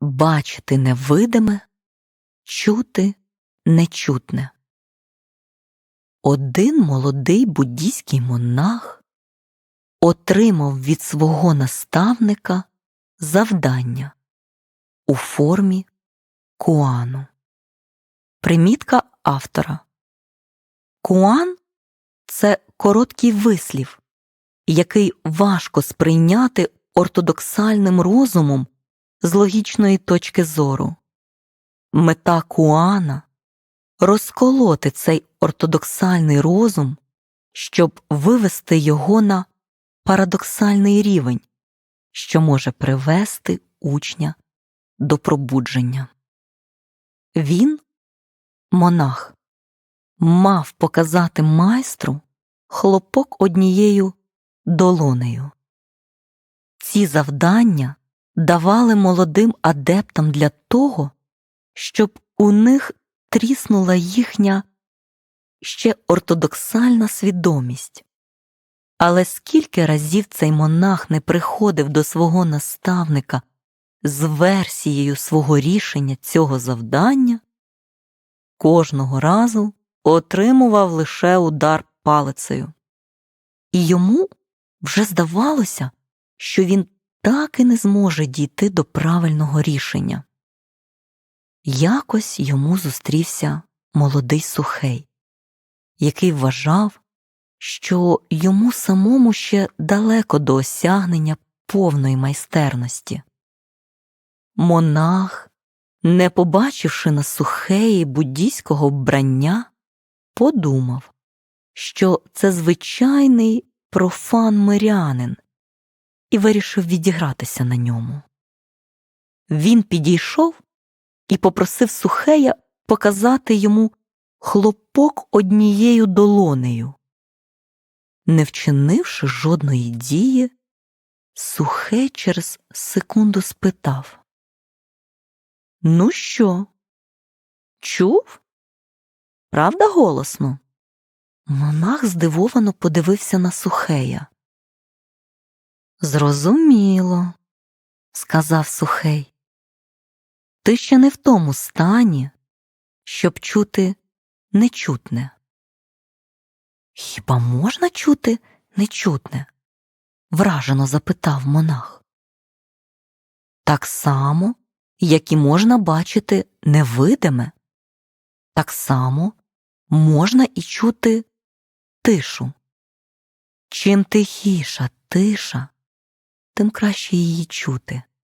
бачити невидиме, чути нечутне. Один молодий буддійський монах отримав від свого наставника завдання у формі куану. Примітка автора. Куан це короткий вислів, який важко сприйняти ортодоксальним розумом з логічної точки зору. Мета Куана розколоти цей ортодоксальний розум, щоб вивести його на парадоксальний рівень, що може привести учня до пробудження. Він, монах, мав показати майстру хлопок однією долонею. Ці завдання давали молодим адептам для того, щоб у них тріснула їхня ще ортодоксальна свідомість. Але скільки разів цей монах не приходив до свого наставника з версією свого рішення цього завдання, кожного разу отримував лише удар палицею. І йому вже здавалося, що він так і не зможе дійти до правильного рішення. Якось йому зустрівся молодий сухей, який вважав, що йому самому ще далеко до осягнення повної майстерності. Монах, не побачивши на сухеї буддійського вбрання, подумав, що це звичайний профан мирянин, і вирішив відігратися на ньому. Він підійшов і попросив сухея показати йому хлопок однією долонею. Не вчинивши жодної дії, сухей через секунду спитав Ну що? Чув? Правда голосно? Монах здивовано подивився на сухея. Зрозуміло, сказав сухей. Ти ще не в тому стані, щоб чути нечутне. Хіба можна чути нечутне? вражено запитав монах. Так само, як і можна бачити невидиме, так само можна і чути тишу. Чим тихіша тиша, тим краще її чути.